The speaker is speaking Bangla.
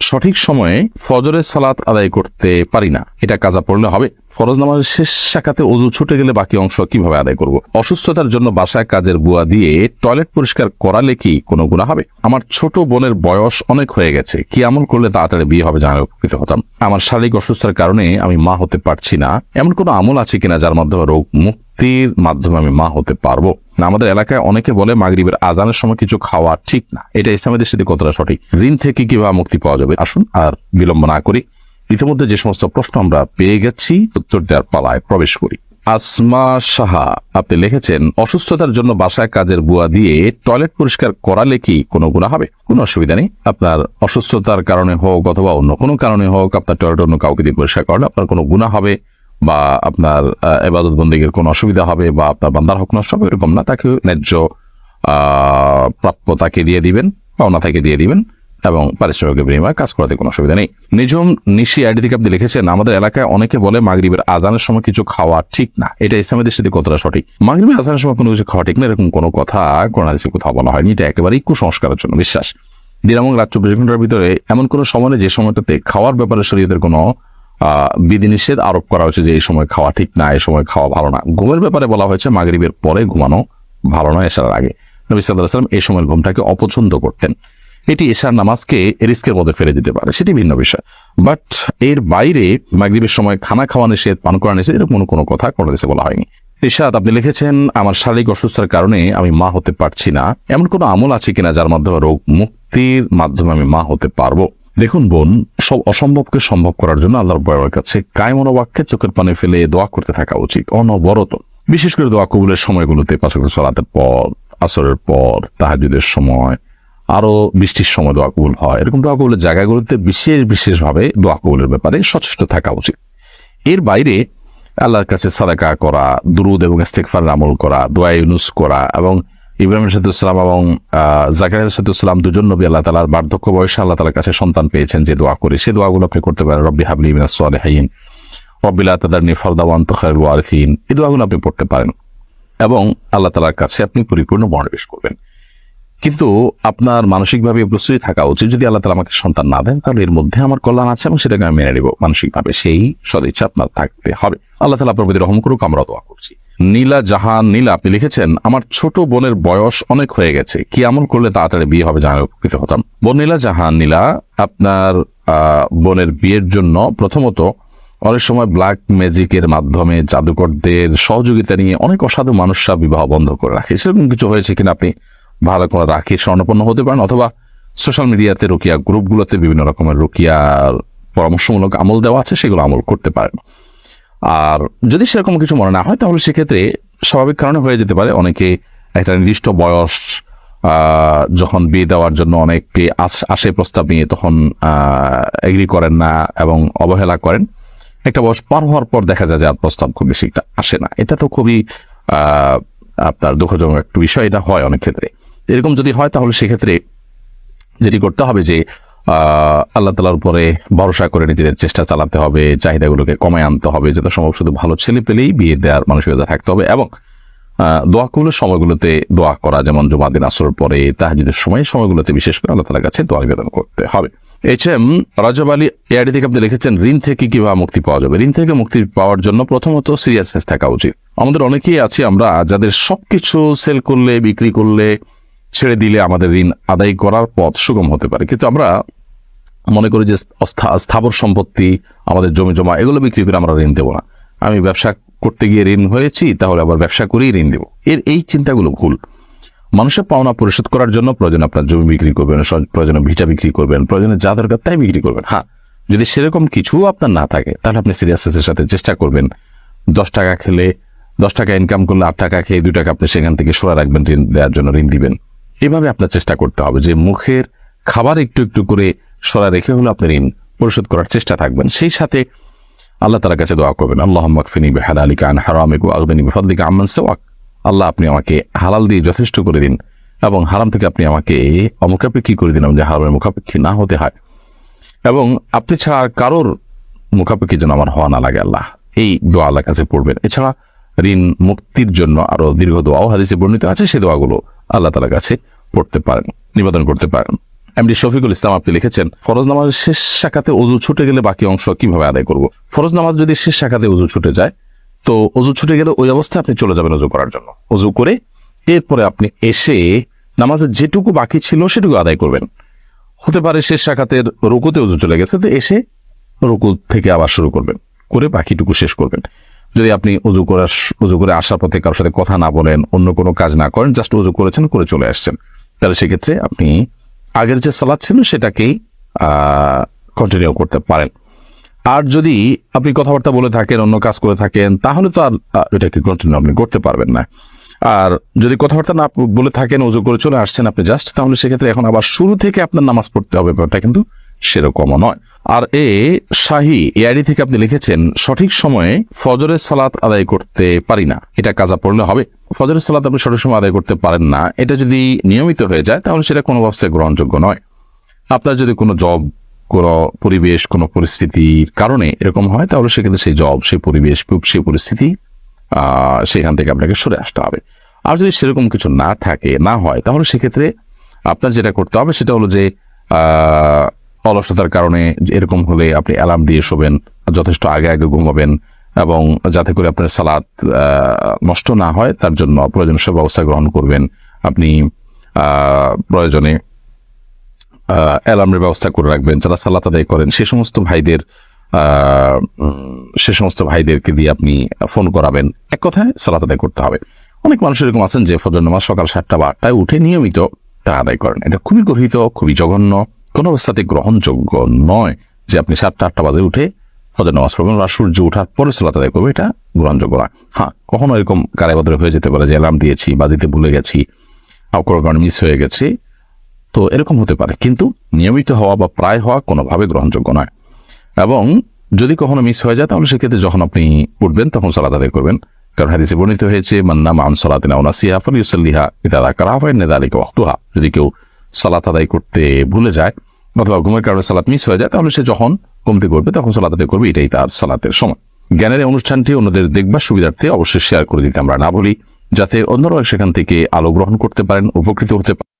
সঠিক সময়ে ফজরের সালাত আদায় করতে পারি না। এটা কাজা পড়লে হবে। ফরজ নামাজের শেষ শাখাতে অজু ছুটে গেলে বাকি অংশ কীভাবে আদায় করব? অসুস্থতার জন্য বাসায় কাজের বুয়া দিয়ে টয়লেট পরিষ্কার করালে কি কোনো গুণা হবে? আমার ছোট বোনের বয়স অনেক হয়ে গেছে। কি আমল করলে তাড়াতাড়ি বিয়ে হবে জানালে উপকৃত হতাম। আমার শারীরিক অসুস্থতার কারণে আমি মা হতে পারছি না। এমন কোনো আমল আছে কিনা যার মাধ্যমে রোগ মুক্তির মাধ্যমে আমি মা হতে পারব। না, আমাদের এলাকায় অনেকে বলে মাগরিবের আজানের সময় কিছু খাওয়া ঠিক না। এটা ইসলামের দৃষ্টিতে কতটা সঠিক? ঋণ থেকে কীভাবে মুক্তি পাওয়া যাবে? আসুন আর বিলম্ব না করি। ইতিমধ্যে যে সমস্ত প্রশ্ন আমরা পেয়ে গেছি, উত্তর দেওয়ার পালায় প্রবেশ করি। আসমা সাহা, আপনি লিখেছেন, অসুস্থতার জন্য বাসায় কাজের বুয়া দিয়ে টয়লেট পরিষ্কার করালে কি কোনো গুণা হবে? কোনো অসুবিধা নেই। আপনার অসুস্থতার কারণে হোক অথবা অন্য কোনো কারণে হোক, আপনার টয়লেট অন্য কাউকে দিয়ে পরিষ্কার করলে আপনার কোনো গুণা হবে। বা আপনার এবাদত বন্দীগের কোনো অসুবিধা হবে বা আপনার বান্দার হক নষ্ট হবে, এরকম না। তাকে ন্যায্য প্রাপ্য তাকে দিয়ে দিবেন পাওনা তাকে দিয়ে দিবেন এবং পারিশ্রমিকের বিনিময়ে কাজ করাতে কোনো অসুবিধা নেই। নিজম নিশি আইডি থেকে আপনি লিখেছেন, আমাদের এলাকায় অনেকে বলে মাগরিবের আজানের সময় কিছু খাওয়া ঠিক না। এটা ইসলামের দৃষ্টিতে কতটা সঠিক? মাগরিবের আজানের সময় কোনো কিছু খাওয়া ঠিক না, এরকম কোনো কথা কোরআন হাদিসে কোথাও বলা হয়নি। এটা একেবারেই কুসংস্কারের জন্য বিশ্বাস। দিন এবং রাত চব্বিশ ঘণ্টার ভিতরে এমন কোনো সময় যে সময়টাতে খাওয়ার ব্যাপারে শরীয়তের কোনো বিধিনিষেধ আরোপ করা হয়েছে যে এই সময় খাওয়া ঠিক না, এই সময় খাওয়া ভালো না। ঘুমের ব্যাপারে বলা হয়েছে, মাগরিবের পরে ঘুমানো ভালো নয় এসার আগে। নবী সাল্লাম এই সময়ের ঘুমটাকে অপছন্দ করতেন। এটি এশার নামাজকে রিস্কের মধ্যে ফেলে দিতে পারে, সেটি ভিন্ন বিষয়। বাট এর বাইরে মাগরিবের সময় খানা খাওয়া নিষেধ, পান করা নিষেধ, এরকম কোনো কথা কোনো দেশে বলা হয়নি। ইশাদ আপনি লিখেছেন, আমার শারীরিক অসুস্থতার কারণে আমি মা হতে পারছি না। এমন কোনো আমল আছে কিনা যার মাধ্যমে রোগ মুক্তির মাধ্যমে আমি মা হতে পারব? দেখুন বোন, সব অসম্ভবকে সম্ভব করার জন্য আল্লাহর বয়ের কাছে কায়মন বাক্যে চোখের পানে ফেলে দোয়া করতে থাকা উচিত, অনবরত। বিশেষ করে দোয়া কবুলের সময়গুলোতে পাঁচ ওয়াক্ত সালাতের পর, আসরের পর তাহাজুদের সময়, আরও বৃষ্টির সময় দোয়া কবুল হয়। এরকম দোয়া কবুলের জায়গাগুলোতে বিশেষ বিশেষভাবে দোয়া কবুলের ব্যাপারে সচেষ্ট থাকা উচিত। এর বাইরে আল্লাহর কাছে সাদাকা করা, দুরুদ এবং ইস্তেকফার আমল করা, দোয়া ইউনুস করা এবং ইব্রাহিম সাদুসলাম এবং জাকারিয়া সাদুসলাম দুজন নবী আল্লাহ তালার বার্ধক্য বয়সে আল্লাহ তালার কাছে সন্তান পেয়েছেন যে দোয়া করে। সে দোয়াগুলো আপনি করতে পারেন, রব্বি হাবলি মিনাস সালেহিন রব্বিলা তাদারনি ফরদাওয়ান তখারুল ওয়ারিসিন। এই দোয়াগুলো আপনি পড়তে পারেন এবং আল্লাহ তালার কাছে আপনি পরিপূর্ণ মনোনিবেশ করবেন। কিন্তু আপনার মানসিকভাবে প্রস্তুতি থাকা উচিত। যদি আল্লাহ তালা আমাকে সন্তান না দেন, তাহলে এর মধ্যে আমার কল্যাণ আছে এবং সেটাকে আমি মেনে নেব মানসিকভাবে। সেই সদিচ্ছা আপনার থাকতে হবে। আল্লাহ তালা আপনার প্রতি রহম করুক, আমরা দোয়া করছি। নীলা জাহান, নীলা, আপনি লিখেছেন, আমার ছোট বোনের বয়স অনেক হয়ে গেছে। কি আমল করলে তাড়াতাড়ি বিয়ে হবে জানালে উপকৃত হতাম? বোন নীলা জাহান, নীলা, আপনার বোনের বিয়ের জন্য প্রথমত অনেক সময় ব্ল্যাক ম্যাজিকের মাধ্যমে জাদুকরদের সহযোগিতা নিয়ে অনেক অসাধু মানুষরা বিবাহ বন্ধ করে রাখে। সেরকম কিছু হয়েছে কিনা আপনি ভালো করে রাখি স্বর্ণপন্ন হতে পারেন অথবা সোশ্যাল মিডিয়াতে রুকিয়া গ্রুপগুলোতে বিভিন্ন রকমের রুকিয়ার পরামর্শমূলক আমল দেওয়া আছে, সেগুলো আমল করতে পারেন। আর যদি সেরকম কিছু মনে না হয়, তাহলে সেক্ষেত্রে স্বাভাবিক কারণে হয়ে যেতে পারে। অনেকে একটা নির্দিষ্ট বয়স যখন বিয়ে দেওয়ার জন্য অনেকে আস- প্রস্তাব নিয়ে, তখন এগ্রি করেন না এবং অবহেলা করেন। একটা বয়স পার হওয়ার পর দেখা যায় যে আর প্রস্তাব খুব বেশি আসে না। এটা তো খুবই আপনার দুঃখজনক একটা বিষয়, এটা হয় অনেক ক্ষেত্রে। এরকম যদি হয়, তাহলে সেক্ষেত্রে যেটি করতে হবে যে আল্লাহ তালার উপরে ভরসা করে নিজেদের চেষ্টা চালাতে হবে, চাহিদাগুলোকে কমায় আনতে হবে, যত সম্ভব শুধু ভালো ছেলে পেলেই বিয়ে দেওয়ার মানসিকতা থাকতে হবে এবং দোয়া কবুলের সময়গুলোতে দোয়া করা, যেমন জমা দিন আসর পরে তাহাজুদের সময় সময়গুলোতে বিশেষ করে আল্লাহ তালার কাছে দোয়া নিবেদন করতে হবে। এইচ এম রাজব আলী এআইডি থেকে আপনি লিখেছেন, ঋণ থেকে কীভাবে মুক্তি পাওয়া যাবে? ঋণ থেকে মুক্তি পাওয়ার জন্য প্রথমত সিরিয়াসনেস থাকা উচিত। আমাদের অনেকেই আছি আমরা, যাদের সবকিছু সেল করলে, বিক্রি করলে ছেড়ে দিলে আমাদের ঋণ আদায় করার পথ সুগম হতে পারে। কিন্তু আমরা মনে করি যে স্থাবর সম্পত্তি, আমাদের জমি জমা, এগুলো বিক্রি করে আমরা ঋণ দেবো না। আমি ব্যবসা করতে গিয়ে ঋণ হয়েছি, তাহলে আবার ব্যবসা করেই ঋণ দেবো। এর এই চিন্তাগুলো ভুল। মানুষের পাওনা পরিশোধ করার জন্য প্রয়োজন আপনার জমি বিক্রি করবেন প্রয়োজনে ভিটা বিক্রি করবেন, প্রয়োজনে যা দরকার তাই বিক্রি করবেন। হ্যাঁ যদি সেরকম কিছু আপনার না থাকে, তাহলে আপনি সিরিয়াসনেসের সাথে চেষ্টা করবেন। দশ টাকা খেলে, দশ টাকা ইনকাম করলে আট টাকা খেয়ে দুই টাকা আপনি সেখান থেকে সরে রাখবেন ঋণ দেওয়ার জন্য, ঋণ দিবেন। এভাবে আপনার চেষ্টা করতে হবে যে মুখের খাবার একটু একটু করে সরা রেখে হলো আপনি ঋণ পরিশোধ করার চেষ্টা থাকবেন। সেই সাথে আল্লাহ তালার কাছে দোয়া করবেন আল্লাহ মাকফিনি বেহালালিকা আন হারামিক আগদিনী বেফাদলিকা আম্মান সেওয়াক। আল্লাহ আপনি আমাকে হালাল দিয়ে যথেষ্ট করে দিন এবং হারাম থেকে আপনি আমাকে অমুখাপেক্ষী করে দিন যে হারামের মুখাপেক্ষী না হতে হয়। এবং আপনি ছাড়া কারোর মুখাপেক্ষি যেন আমার হওয়া না লাগে আল্লাহ। এই দোয়া আল্লাহর কাছে পড়বেন। এছাড়া ঋণ মুক্তির জন্য আরও দীর্ঘ দোয়াও হাদিসে বর্ণিত আছে, সে দোয়াগুলো আল্লাহ তালার কাছে পড়তে পারেন, নিবেদন করতে পারেন। এমডি শফিকুল ইসলাম আপনি লিখেছেন, ফরজ নামাজের শেষ শাখাতে অজু ছুটে গেলে বাকি অংশ কীভাবে আদায় করব? ফরজ নামাজ যদি শেষ শাখাতে অজু ছুটে যায়, তো অজু ছুটে গেলে ওই অবস্থায় আপনি চলে যাবেন অজু করার জন্য। অজু করে এরপরে আপনি এসে নামাজের যেটুকু বাকি ছিল সেটুকু আদায় করবেন। হতে পারে শেষ শাখাতে রুকুতে উজু চলে গেছে, তো এসে রুকু থেকে আবার শুরু করবেন, করে বাকিটুকু শেষ করবেন। যদি আপনি উজু করে উজু করে আসার পথে কারোর সাথে কথা না বলেন, অন্য কোনো কাজ না করেন জাস্ট উজু করেছেন, করে চলে আসছেন। তাহলে সেক্ষেত্রে আপনি আগের যে সালাদ ছিল সেটাকেই কন্টিনিউ করতে পারেন। আর যদি আপনি কথাবার্তা বলে থাকেন, অন্য কাজ করে থাকেন, তাহলে তো আর এটাকে কন্টিনিউ আপনি করতে পারবেন না। আর যদি কথাবার্তা না বলে থাকেন, উজু করে চলে আসছেন আপনি জাস্ট তাহলে সেক্ষেত্রে এখন আবার শুরু থেকে আপনার নামাজ পড়তে হবে, ব্যাপারটা কিন্তু সেরকমও নয়। আর এ শাহি এআইডি থেকে আপনি লিখেছেন, সঠিক সময়ে ফজরের সালাত আদায় করতে পারি না। এটা কাজা পড়লে হবে। ফজরের সালাত আপনি সঠিক সময় আদায় করতে পারেন না। এটা যদি নিয়মিত হয়ে যায়, তাহলে সেটা কোনো অবস্থায় গ্রহণযোগ্য নয়। আপনার যদি কোনো জব, কোনো পরিবেশ, কোনো পরিস্থিতির কারণে এরকম হয়, তাহলে সেক্ষেত্রে সেই জব, সেই পরিবেশ, সেই পরিস্থিতি সেখান থেকে আপনাকে সরে আসতে হবে। আর যদি সেরকম কিছু না থাকে, না হয়, তাহলে সেক্ষেত্রে আপনার যেটা করতে হবে, সেটা হলো যে অলসতার কারণে এরকম হলে আপনি অ্যালার্ম দিয়ে শোবেন, যথেষ্ট আগে আগে ঘুমাবেন এবং যাতে করে আপনার সালাদ নষ্ট না হয়, তার জন্য প্রয়োজনীয় সব ব্যবস্থা গ্রহণ করবেন। আপনি প্রয়োজনে অ্যালার্মের ব্যবস্থা করে রাখবেন। যারা সালাত আদায় করেন, সে সমস্ত ভাইদের সে সমস্ত ভাইদেরকে দিয়ে আপনি ফোন করাবেন। এক কথায় সালাত আদায় করতে হবে। অনেক মানুষ এরকম আছেন যে ফজর নামাজ সকাল সাতটা বা আটটায় উঠে নিয়মিত তারা আদায় করেন। এটা খুবই গর্হিত, খুবই জঘন্য। কোনো অবস্থাতে গ্রহণযোগ্য নয় যে আপনি সাতটা, আটটা বাজে উঠে ফজর নামাজ পড়বেন বা সূর্য ওঠার পরে সালাত আদায় করবে, এটা গ্রহণযোগ্য না। হ্যাঁ কখনো এরকম কারাবদরে হয়ে যেতে পারে যে অ্যালার্ম দিয়েছি বা দিতে ভুলে গেছি কোনো কারণে মিস হয়ে গেছে। তো এরকম হতে পারে, কিন্তু নিয়মিত হওয়া বা প্রায় হওয়া কোনোভাবে গ্রহণযোগ্য নয়। এবং যদি কখনো মিস হয়ে যায়, তাহলে সেক্ষেত্রে যখন আপনি উঠবেন, তখন সালাত আদায় করবেন। কারণ হাদিসে বর্ণিত হয়েছে মান্না মান সালাতিনা ওনাসিয়া ফলিউসাল্লিহা ইতাদা কারাফাই নেদালিকা ওয়াক্তুহা যদি কেউ সালাত আদায় করতে ভুলে যায় অথবা ঘুমের কারণে সালাত মিস হয়ে যায়, তাহলে সে যখন ঘুমতে করবে তখন সালাত করবে, এটাই তার সালাতের সময়। জ্ঞানের অনুষ্ঠানটি অন্যদের দেখবার সুবিধার্থে অবশ্যই শেয়ার করে দিতে আমরা না বলি, যাতে অন্যরাও সেখান থেকে আলো গ্রহণ করতে পারেন, উপকৃত হতে পারেন।